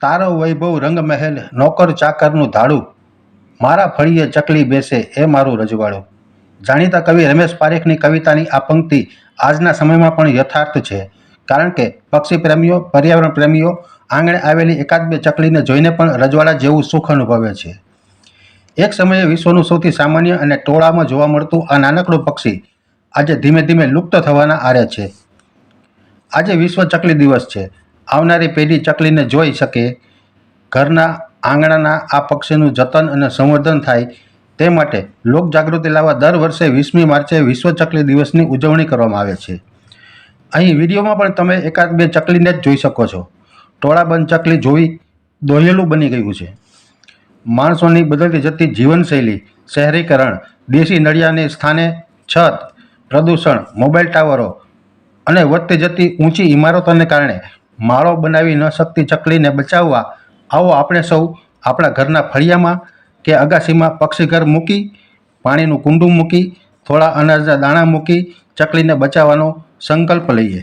તારો વૈભવ રંગમહેલ, નોકર ચાકરનું ધાડું. મારા ફળીએ ચકલી બેસે એ મારું રજવાડું. જાણીતા કવિ રમેશ પારેખની કવિતાની આ પંક્તિ આજના સમયમાં પણ યથાર્થ છે. કારણ કે પક્ષી પ્રેમીઓ, પર્યાવરણ પ્રેમીઓ આંગણે આવેલી એકાદ બે ચકલીને જોઈને પણ રજવાડા જેવું સુખ અનુભવે છે. એક સમયે વિશ્વનું સૌથી સામાન્ય અને ટોળામાં જોવા મળતું આ નાનકડું પક્ષી આજે ધીમે ધીમે લુપ્ત થવાના આરે છે. આજે વિશ્વ ચકલી દિવસ છે. આવનારી પેઢી ચકલીને જોઈ શકે. ઘરના આંગણાના આ પક્ષીનું જતન અને સંવર્ધન થાય તે માટે લોકજાગૃતિ લાવવા દર વર્ષે વીસમી માર્ચે વિશ્વ ચકલી દિવસની ઉજવણી કરવામાં આવે છે. અહીં વિડીયોમાં પણ તમે એકાદ બે ચકલીને જ જોઈ શકો છો. ટોળાબંધ ચકલી જોઈ દોહેલું બની ગયું છે. માણસોની બદલતી જતી જીવનશૈલી, શહેરીકરણ, દેશી નળિયાને સ્થાને છત, પ્રદૂષણ, મોબાઈલ ટાવરો અને વધતી જતી ઊંચી ઇમારતોને કારણે માળો બનાવી ન શકતી ચકલીને બચાવવા, આવો આપણે સૌ આપણા ઘરના ફળિયામાં કે અગાસીમાં પક્ષીઘર મૂકી, પાણીનું કુંડું મૂકી, થોડા અનાજના દાણા મૂકી ચકલીને બચાવવાનો સંકલ્પ લઈએ.